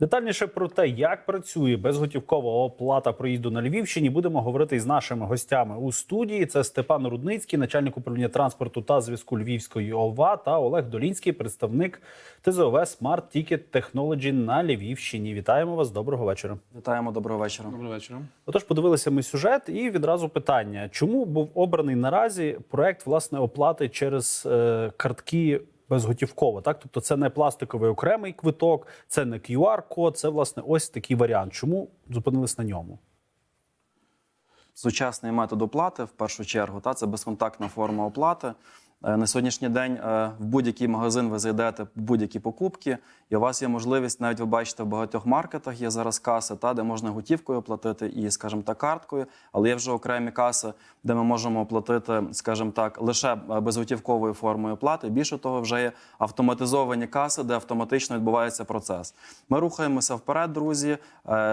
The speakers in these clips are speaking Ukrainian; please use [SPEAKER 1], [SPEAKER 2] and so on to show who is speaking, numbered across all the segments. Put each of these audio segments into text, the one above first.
[SPEAKER 1] Детальніше про те, як працює безготівкова оплата проїзду на Львівщині, будемо говорити із нашими гостями у студії. Це Степан Рудницький, начальник управління транспорту та зв'язку Львівської ОВА, та Олег Долінський, представник ТЗОВ Smart Ticket Technology на Львівщині. Вітаємо вас. Доброго вечора.
[SPEAKER 2] Вітаємо, доброго вечора.
[SPEAKER 3] Доброго вечора.
[SPEAKER 1] Отож, подивилися ми сюжет, і відразу питання: чому був обраний наразі проект власне оплати через е, картки безготівково? Так, тобто це не пластиковий окремий квиток, це не QR-код, це власне ось такий варіант. Чому зупинились на ньому?
[SPEAKER 2] Сучасний метод оплати в першу чергу, та це безконтактна форма оплати. Е, На сьогоднішній день е, в будь-який магазин ви зайдете будь-які покупки, і у вас є можливість, навіть ви бачите, в багатьох маркетах є зараз каси, та де можна готівкою оплатити і, скажімо так, карткою, але є вже окремі каси, де ми можемо оплатити, скажімо так, лише е, безготівковою формою оплати. Більше того, вже є автоматизовані каси, де автоматично відбувається процес. Ми рухаємося вперед, друзі.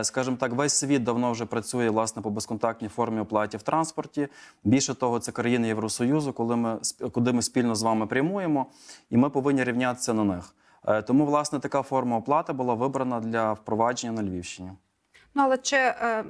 [SPEAKER 2] Скажімо так, весь світ давно вже працює власне по безконтактній формі оплаті в транспорті. Більше того, це країни Євросоюзу, коли ми куди спільно з вами прямуємо, і ми повинні рівнятися на них. Е, Тому, власне, така форма оплати була вибрана для впровадження на Львівщині.
[SPEAKER 4] Ну але чи е,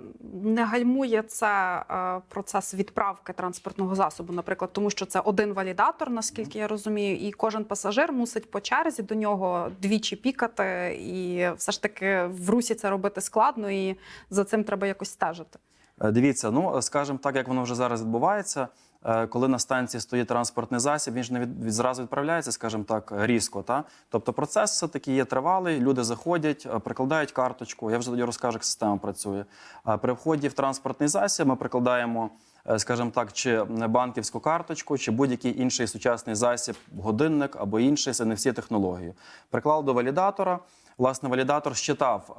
[SPEAKER 4] не гальмує це е, процес відправки транспортного засобу, наприклад, тому що це один валідатор, наскільки я розумію, і кожен пасажир мусить по черзі до нього двічі пікати, і все ж таки в русі це робити складно, і за цим треба якось стежити.
[SPEAKER 2] Е, Дивіться, ну скажімо так, як воно вже зараз відбувається. Е, Коли на станції стоїть транспортний засіб, він ж не від, від зразу відправляється, скажімо так, різко. Та? Тобто процес все-таки є тривалий, люди заходять, е, прикладають карточку. Я вже тоді розкажу, як система працює. Е, При вході в транспортний засіб ми прикладаємо, скажімо так, чи банківську карточку, чи будь-який інший сучасний засіб, годинник або інший, це не всі технології. Приклав до валідатора. Власне, валідатор щитав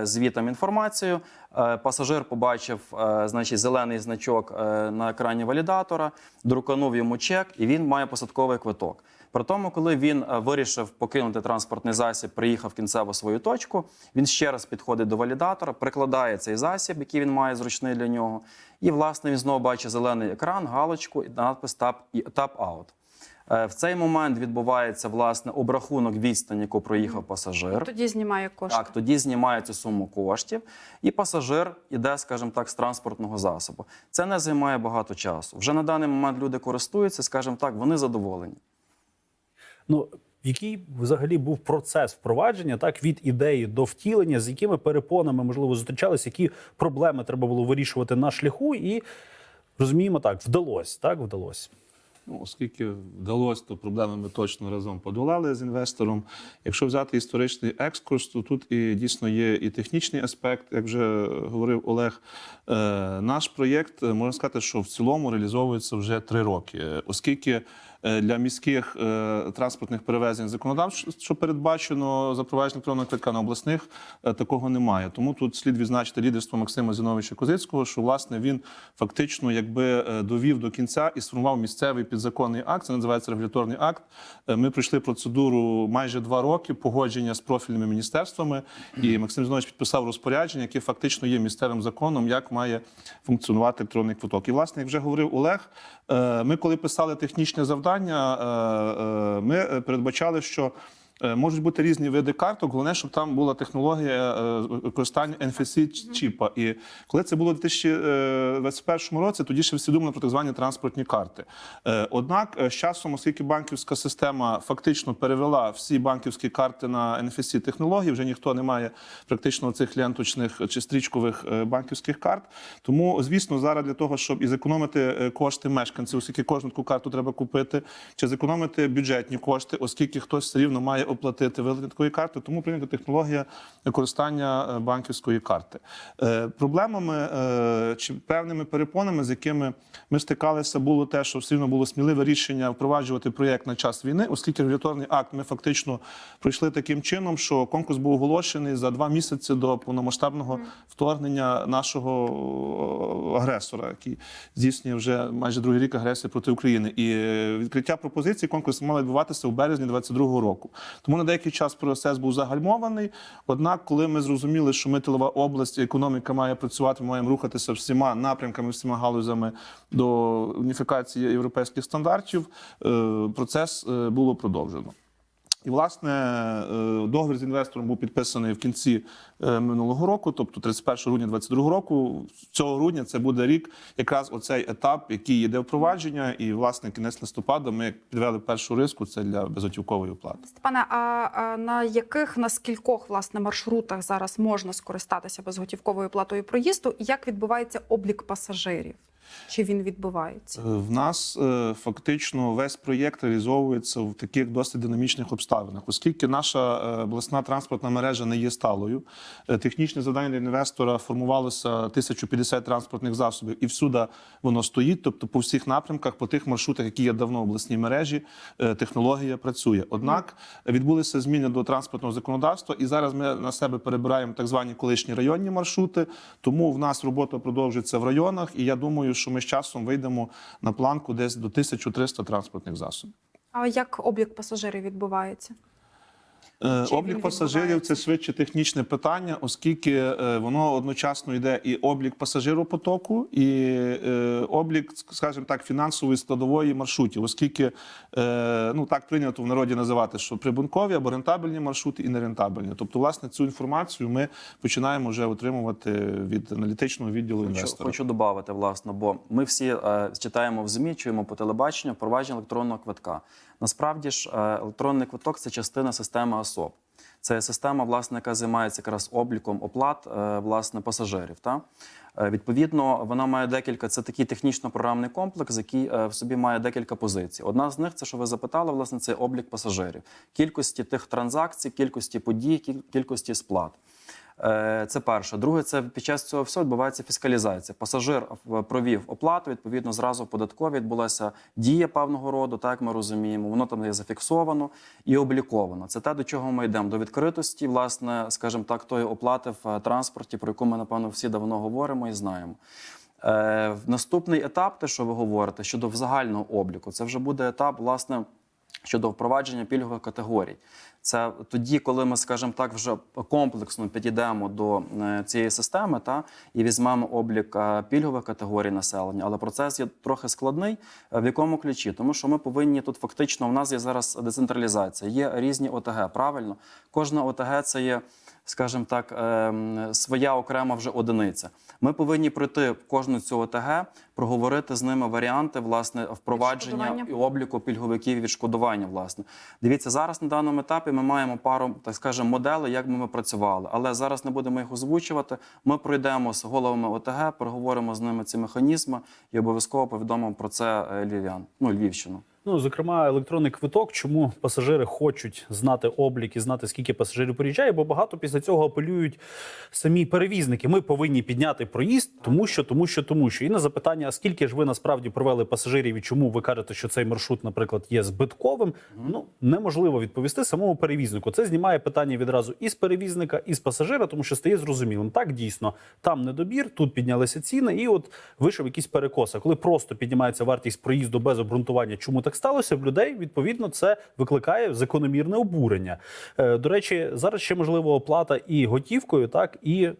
[SPEAKER 2] е, звітом інформацію. Е, пасажир побачив е, значить, зелений значок на екрані валідатора, друканув йому чек, і він має посадковий квиток. При тому, коли він вирішив покинути транспортний засіб, приїхав кінцеву свою точку, він ще раз підходить до валідатора, прикладає цей засіб, який він має зручний для нього, і власне він знову бачить зелений екран, галочку і надпис «Tap Tap Out». Е, В цей момент відбувається власне обрахунок відстані, яку проїхав пасажир.
[SPEAKER 4] Тоді знімає кошти.
[SPEAKER 2] Так, тоді знімається суму коштів, і пасажир іде, скажімо так, з транспортного засобу. Це не займає багато часу. Вже на даний момент люди користуються, скажімо так, вони задоволені.
[SPEAKER 1] Ну який взагалі був процес впровадження так від ідеї до втілення, з якими перепонами можливо зустрічалися, які проблеми треба було вирішувати на шляху, і розуміємо так, вдалося. Так вдалося.
[SPEAKER 3] Ну, оскільки вдалося, то проблеми ми точно разом подолали з інвестором. Якщо взяти історичний екскурс, то тут і дійсно є і технічний аспект, як вже говорив Олег. Е, наш проєкт е, можна сказати, що в цілому реалізовується вже три роки, оскільки для міських е, транспортних перевезень законодавчо, що передбачено запровадження електронного квитка на обласних, е, такого немає. Тому тут слід відзначити лідерство Максима Зіновича Козицького, що власне він фактично якби е, довів до кінця і сформував місцевий підзаконний акт. Це називається регуляторний акт. Е, Ми пройшли процедуру майже два роки погодження з профільними міністерствами, і Максим Зінович підписав розпорядження, яке фактично є місцевим законом, як має функціонувати електронний квиток. І власне, як вже говорив Олег, е, ми коли писали технічне завдання, е, е, ми передбачали, що. Е, Можуть бути різні види карток, головне, щоб там була технологія е, використання NFC-чіпа. І коли це було у 2021 році, тоді ще всі думали про так звані транспортні карти. Е, Однак е, з часом, оскільки банківська система фактично перевела всі банківські карти на NFC-технології, вже ніхто не має практично цих ленточних чи стрічкових е, банківських карт. Тому, звісно, зараз для того, щоб і зекономити е, кошти мешканців, оскільки кожну таку карту треба купити, чи зекономити бюджетні кошти, оскільки хтось все рівно має оплатити виплати такої карти, тому прийнята технологія використання е, банківської карти. Е, Проблемами е, чи певними перепонами, з якими ми стикалися, було те, що все рівно було сміливе рішення впроваджувати проєкт на час війни, оскільки регуляторний акт ми фактично пройшли таким чином, що конкурс був оголошений за два місяці до повномасштабного вторгнення нашого агресора, який здійснює вже майже другий рік агресії проти України. І відкриття пропозицій конкурсу мало відбуватися у березні 2022 року. Тому на деякий час процес був загальмований. Однак, коли ми зрозуміли, що ми тилова область, економіка має працювати, ми маємо рухатися всіма напрямками, всіма галузями до уніфікації європейських стандартів, е, процес е, було продовжено. І, власне, е, договір з інвестором був підписаний в кінці е, минулого року, тобто 31 грудня 2022 року. Цього грудня це буде рік, якраз оцей етап, який йде впровадження, і власне кінець листопада ми підвели першу риску. Це для безготівкової оплати.
[SPEAKER 4] Степане, а, на яких на скількох власне маршрутах зараз можна скористатися безготівковою платою проїзду? І як відбувається облік пасажирів? Чи він відбувається?
[SPEAKER 3] Е, В нас е, фактично весь проєкт реалізовується в таких досить динамічних обставинах, оскільки наша е, обласна транспортна мережа не є сталою. Технічне завдання для інвестора формувалося 1050 транспортних засобів, і всюди воно стоїть. Тобто, по всіх напрямках, по тих маршрутах, які є давно в обласній мережі, технологія працює. Однак відбулися зміни до транспортного законодавства, і зараз ми на себе перебираємо так звані колишні районні маршрути. Тому в нас робота продовжується в районах, і я думаю, що ми з часом вийдемо на планку десь до 1300 транспортних засобів.
[SPEAKER 4] А як облік пасажирів відбувається?
[SPEAKER 3] Е, Облік пасажирів це швидше технічне питання, оскільки е, воно одночасно йде і облік пасажиропотоку, і е, облік, скажімо так, фінансової складової маршрутів, оскільки ну так прийнято в народі називати, що прибункові або рентабельні маршрути і нерентабельні. Тобто, власне, цю інформацію ми починаємо вже отримувати від аналітичного відділу
[SPEAKER 2] Хочу,
[SPEAKER 3] інвестора.
[SPEAKER 2] хочу додати, власне, бо ми всі читаємо в ЗМІ, чуємо по телебаченню впровадження електронного квитка. Насправді ж, е, електронний квиток це частина системи ОСОП. Це система, власне, яка займається якраз обліком оплат е, власне пасажирів. Та? Е, Відповідно, вона має декілька. Це такий технічно-програмний комплекс, який в собі має декілька позицій. Одна з них, це що ви запитали, власне, це облік пасажирів, кількості тих транзакцій, кількості подій, кількості сплат. Е, Це перше. Друге, це під час цього всього відбувається фіскалізація. Пасажир е, провів оплату. Відповідно, зразу в податковій відбулася дія певного роду, так ми розуміємо. Воно там є зафіксовано і обліковано. Це те, до чого ми йдемо. До відкритості, власне, скажімо так, тої оплати в е, транспорті, про яку ми напевно всі давно говоримо і знаємо. Наступний етап, те, що ви говорите, щодо загального обліку, це вже буде етап, власне. Щодо впровадження пільгових категорій, це тоді, коли ми, скажімо так, вже комплексно підійдемо до е, цієї системи, та і візьмемо облік е, пільгових категорій населення. Але процес є трохи складний. Е, В якому ключі? Тому що ми повинні тут фактично, у нас є зараз децентралізація, є різні ОТГ. Правильно, кожна ОТГ це є, скажімо так, ем, своя окрема вже одиниця. Ми повинні пройти в кожну цю ОТГ, проговорити з ними варіанти власне впровадження і обліку пільговиків і відшкодування. Власне, дивіться, зараз на даному етапі ми маємо пару, так скажемо, моделей, як би ми працювали. Але зараз не будемо їх озвучувати. Ми пройдемо з головами ОТГ, проговоримо з ними ці механізми і обов'язково повідомимо про це е, львів'ян, ну Львівщину.
[SPEAKER 1] Ну, зокрема, електронний квиток. Чому пасажири хочуть знати облік і знати, скільки пасажирів приїжджає? Бо багато після цього апелюють самі перевізники. Ми повинні підняти проїзд, тому що, тому що, тому що. І на запитання, а скільки ж ви насправді провели пасажирів, і чому ви кажете, що цей маршрут, наприклад, є збитковим? Ну неможливо відповісти самому перевізнику. Це знімає питання відразу і з перевізника, і з пасажира, тому що стає зрозумілим. Так дійсно там недобір, тут піднялися ціни, і от вийшов якийсь перекос. А коли просто піднімається вартість проїзду без обґрунтування, чому так сталося, в людей відповідно це викликає закономірне обурення. Е, До речі, зараз ще можливо оплата і готівкою, так і е,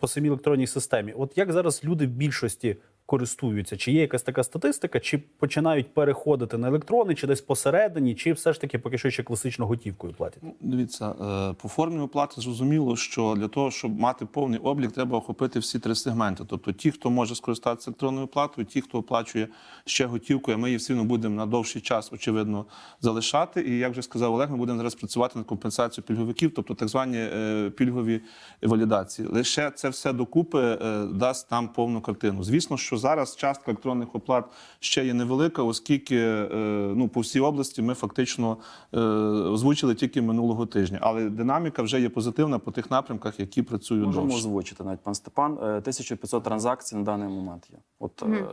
[SPEAKER 1] по самій електронній системі. От як зараз люди в більшості користуються? Чи є якась така статистика, чи починають переходити на електрони, чи десь посередині, чи все ж таки поки що ще класично готівкою платять?
[SPEAKER 3] Ну, Дивіться, е, по формі оплати зрозуміло, що для того, щоб мати повний облік, треба охопити всі три сегменти. Тобто ті, хто може скористатися електронною оплатою, ті, хто оплачує ще готівкою, ми її одно будемо на довший час, очевидно, залишати. І як вже сказав Олег, ми будемо зараз працювати над компенсацією пільговиків, тобто так звані е, пільгові валідації. Лише це все докупи е, дасть нам повну картину. Звісно, що зараз частка електронних оплат ще є невелика, оскільки е, ну, по всій області ми фактично е, озвучили тільки минулого тижня. Але динаміка вже є позитивна по тих напрямках, які працюють
[SPEAKER 2] Можемо
[SPEAKER 3] довше.
[SPEAKER 2] озвучити навіть пан Степан. Е, 1500 транзакцій на даний момент є. От, е,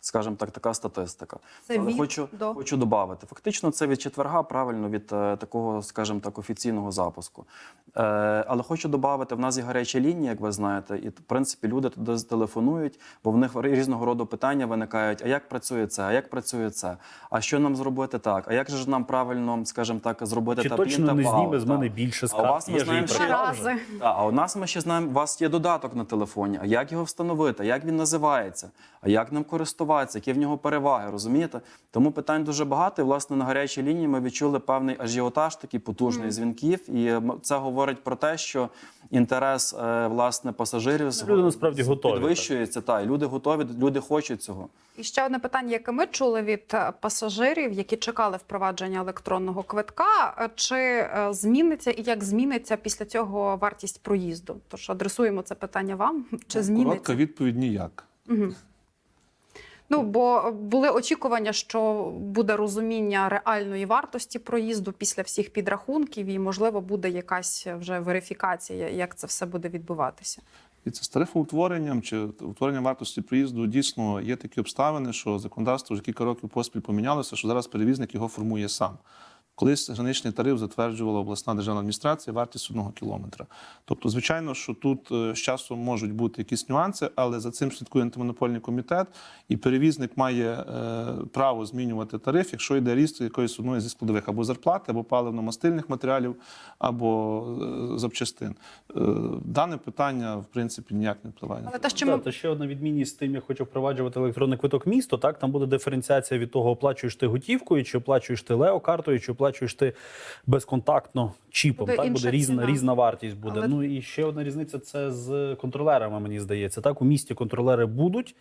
[SPEAKER 2] скажімо так, така статистика.
[SPEAKER 4] Це
[SPEAKER 2] Але
[SPEAKER 4] від
[SPEAKER 2] хочу,
[SPEAKER 4] до?
[SPEAKER 2] хочу додати. Фактично, це від четверга, правильно, від е, такого, скажімо так, офіційного запуску. Е, але хочу додати, в нас є гаряча лінія, як ви знаєте, і в принципі люди туди телефонують, бо в них різного роду питання виникають: а як працює це? А як працює це? А що нам зробити так? А як же ж нам правильно, скажімо так, зробити
[SPEAKER 1] Чи
[SPEAKER 2] та
[SPEAKER 1] точно
[SPEAKER 2] та
[SPEAKER 1] не зніме з мене більше
[SPEAKER 2] А у вас ми знаємо,
[SPEAKER 1] вже.
[SPEAKER 4] Рази.
[SPEAKER 2] так, а у нас ми ще знаємо, у вас є додаток на телефоні. А як його встановити? А як він називається? А як ним користуватися? Користуватися, які в нього переваги, розумієте? Тому питань дуже багато. І власне на гарячій лінії ми відчули певний ажіотаж, такий потужний дзвінків. І це говорить про те, що інтерес е, власне пасажирів
[SPEAKER 1] Люди насправді готові,
[SPEAKER 2] підвищується. Та і люди готові, люди хочуть цього.
[SPEAKER 4] І ще одне питання, яке ми чули від е, пасажирів, які чекали впровадження електронного квитка. е, Чи е, зміниться і як зміниться після цього вартість проїзду? Тож адресуємо це питання вам. Чи зміниться?
[SPEAKER 3] Коротка відповідь ніяк.
[SPEAKER 4] Угу. Ну, бо були очікування, що буде розуміння реальної вартості проїзду після всіх підрахунків, і можливо буде якась вже верифікація, як це все буде відбуватися.
[SPEAKER 3] І це з тарифоутворенням чи утворенням вартості проїзду дійсно є такі обставини, що законодавство вже кілька років поспіль помінялося, що зараз перевізник його формує сам. Колись граничний тариф затверджувала обласна державна адміністрація вартість одного кілометра. Тобто, звичайно, що тут е, з часом можуть бути якісь нюанси, але за цим слідкує антимонопольний комітет, і перевізник має е, право змінювати тариф, якщо йде ріст якоїсь одної зі складових або зарплати, або паливно-мастильних матеріалів, або е, запчастин. Дане питання, в принципі, ніяк не впливає. на
[SPEAKER 4] Але те, що ми
[SPEAKER 1] то ще одна відмінність з тим, як хочу впроваджувати електронний квиток місто. Так, там буде диференціація від того, оплачуєш ти готівкою, чи оплачуєш ти леокартою, чи оплачуєш ти безконтактно чіпом.
[SPEAKER 4] Буде
[SPEAKER 1] так буде різна,
[SPEAKER 4] ціна.
[SPEAKER 1] різна вартість буде.
[SPEAKER 4] Але-
[SPEAKER 1] Ну і ще одна різниця це з контролерами. Мені здається. Так, у місті контролери будуть.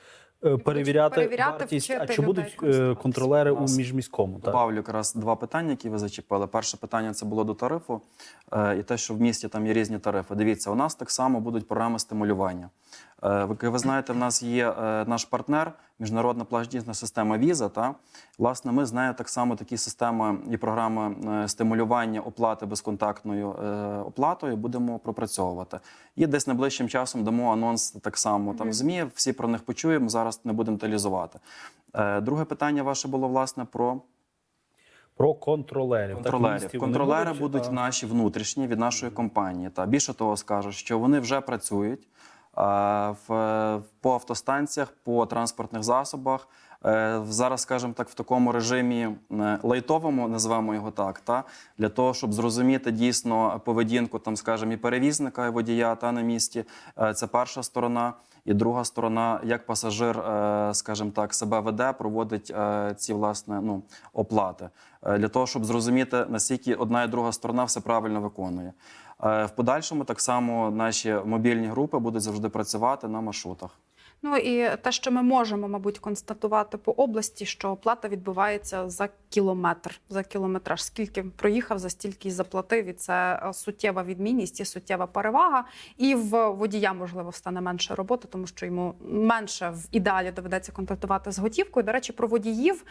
[SPEAKER 1] Е, Перевіряти,
[SPEAKER 4] перевіряти,
[SPEAKER 1] вартість, а чи
[SPEAKER 4] людей
[SPEAKER 1] будуть е,
[SPEAKER 4] користуватися.
[SPEAKER 1] контролери у міжміському? Так?
[SPEAKER 2] Добавлю якраз два питання, які ви зачепили. Перше питання це було до тарифу, е, і те, що в місті там є різні тарифи. Дивіться, у нас так само будуть програми стимулювання. Е, ви, ви знаєте, в нас є е, наш партнер, міжнародна платіжна система Віза. Та власне, ми з нею так само такі системи і програми е, стимулювання оплати безконтактною е, оплатою будемо пропрацьовувати. І десь найближчим часом дамо анонс так само там в ЗМІ. Всі про них почуємо. Зараз не будемо деталізувати. Е, Друге питання ваше було власне про
[SPEAKER 1] Про контролерів.
[SPEAKER 2] Контролерів.
[SPEAKER 1] вони
[SPEAKER 2] Контролери будуть,
[SPEAKER 1] а-
[SPEAKER 2] наші внутрішні від нашої компанії. Та більше того, скажу, що вони вже працюють а, в, по автостанціях, по транспортних засобах. Е, Зараз, скажімо так, в такому режимі е, лайтовому, називаємо його так, та для того, щоб зрозуміти дійсно поведінку, там, скажімо, і перевізника, і водія та на місці. Е, Це перша сторона. І друга сторона, як пасажир, е, скажімо так, себе веде, проводить е, ці власне ну, оплати Е, для того, щоб зрозуміти, наскільки одна і друга сторона все правильно виконує. В подальшому так само наші мобільні групи будуть завжди працювати на маршрутах.
[SPEAKER 4] Ну і те, що ми можемо, мабуть, констатувати по області, що оплата відбувається за кілометр, за кілометраж. Скільки проїхав, за стільки й заплатив. І це е, суттєва відмінність і суттєва перевага. І в водія, можливо, стане менше роботи, тому що йому менше в ідеалі доведеться контактувати з готівкою. До речі, про водіїв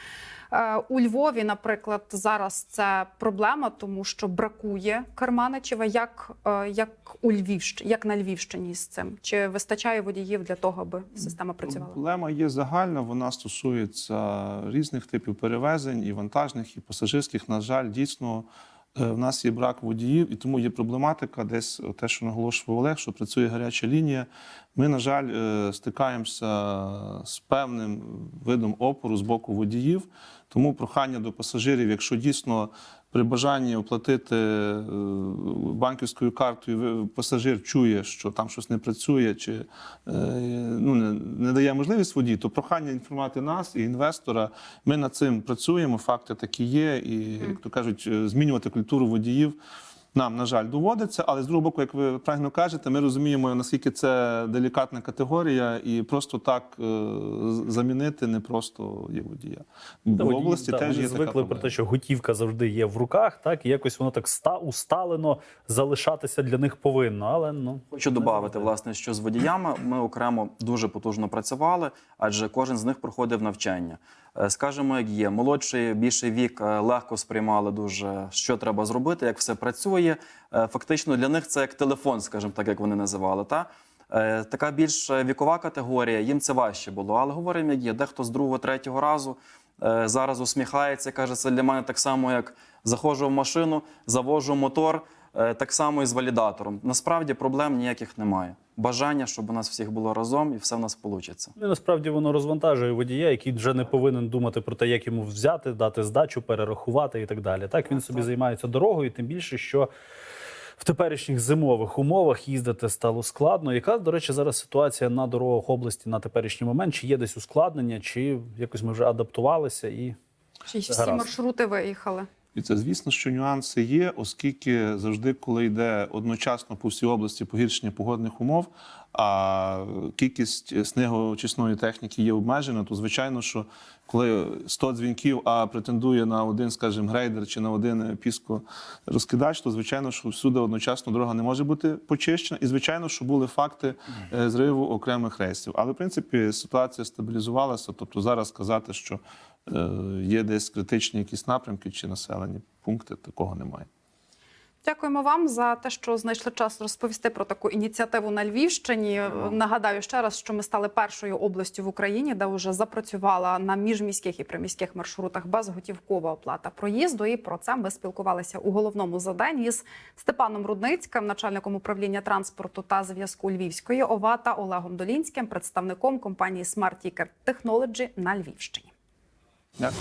[SPEAKER 4] Е, у Львові, наприклад, зараз це проблема, тому що бракує керманичів. А Як, е, як у Львівщині, як на Львівщині з цим? Чи вистачає водіїв для того, аби система працювала?
[SPEAKER 3] Проблема є загальна, вона стосується різних типів перевезень, і вантажних, і пасажирських. На жаль, дійсно, е, в нас є брак водіїв, і тому є проблематика, десь те, що наголошував Олег, що працює гаряча лінія. Ми, на жаль, е, стикаємося з певним видом опору з боку водіїв. Тому прохання до пасажирів, якщо дійсно при бажанні оплатити е, банківською картою пасажир чує, що там щось не працює, чи е, ну, не, не дає можливість водій, то прохання інформувати нас і інвестора. Ми над цим працюємо, факти такі є, і як то кажуть, е, змінювати культуру водіїв. Нам, на жаль, доводиться, але з другого боку, як ви правильно кажете, ми розуміємо, наскільки це делікатна категорія, і просто так е, замінити не просто є водія. В
[SPEAKER 1] Та
[SPEAKER 3] області
[SPEAKER 1] да,
[SPEAKER 3] теж є
[SPEAKER 1] звикли
[SPEAKER 3] така
[SPEAKER 1] про те, що готівка завжди є в руках, так і якось воно так ста усталено залишатися для них повинно. Але ну
[SPEAKER 2] Хочу додати, власне, що з водіями ми окремо дуже потужно працювали, адже кожен з них проходив навчання. Е, Скажемо, як є, молодший, більший вік е, легко сприймали дуже, що треба зробити, як все працює. Е, Фактично для них це як телефон, скажімо так, як вони називали. Та? Така більш вікова категорія, їм це важче було. Але говоримо, як є, дехто з другого, третього разу зараз усміхається, каже, це для мене так само, як заходжу в машину, завожу мотор. Е, Так само і з валідатором. Насправді проблем ніяких немає. Бажання, щоб у нас всіх було разом і все в нас вийде.
[SPEAKER 1] Ну, і насправді воно розвантажує водія, який вже не повинен думати про те, як йому взяти, дати здачу, перерахувати і так далі. Так він собі займається дорогою, тим більше, що В теперішніх зимових умовах їздити стало складно. Яка, до речі, зараз ситуація на дорогах області на теперішній момент? Чи є десь ускладнення, чи якось ми вже адаптувалися і
[SPEAKER 4] Чи всі
[SPEAKER 1] Гаразд.
[SPEAKER 4] маршрути виїхали?
[SPEAKER 3] І це звісно, що нюанси є, оскільки завжди, коли йде одночасно по всій області погіршення погодних умов, а кількість снегоочисної техніки є обмежена, то звичайно, що коли 100 дзвінків, а претендує на один, скажімо, грейдер чи на один піскорозкидач, то звичайно, що всюди одночасно дорога не може бути почищена. І звичайно, що були факти е, зриву окремих рейсів. Але в принципі ситуація стабілізувалася. Тобто зараз сказати, що є десь критичні якісь напрямки чи населені пункти, такого немає.
[SPEAKER 4] Дякуємо вам за те, що знайшли час розповісти про таку ініціативу на Львівщині. Нагадаю ще раз, що ми стали першою областю в Україні, де вже запрацювала на міжміських і приміських маршрутах безготівкова оплата проїзду. І про це ми спілкувалися у головному заданні з Степаном Рудницьким, начальником управління транспорту та зв'язку Львівської ОВА та Олегом Долінським, представником компанії Smart Ticket Technology на Львівщині.
[SPEAKER 3] な。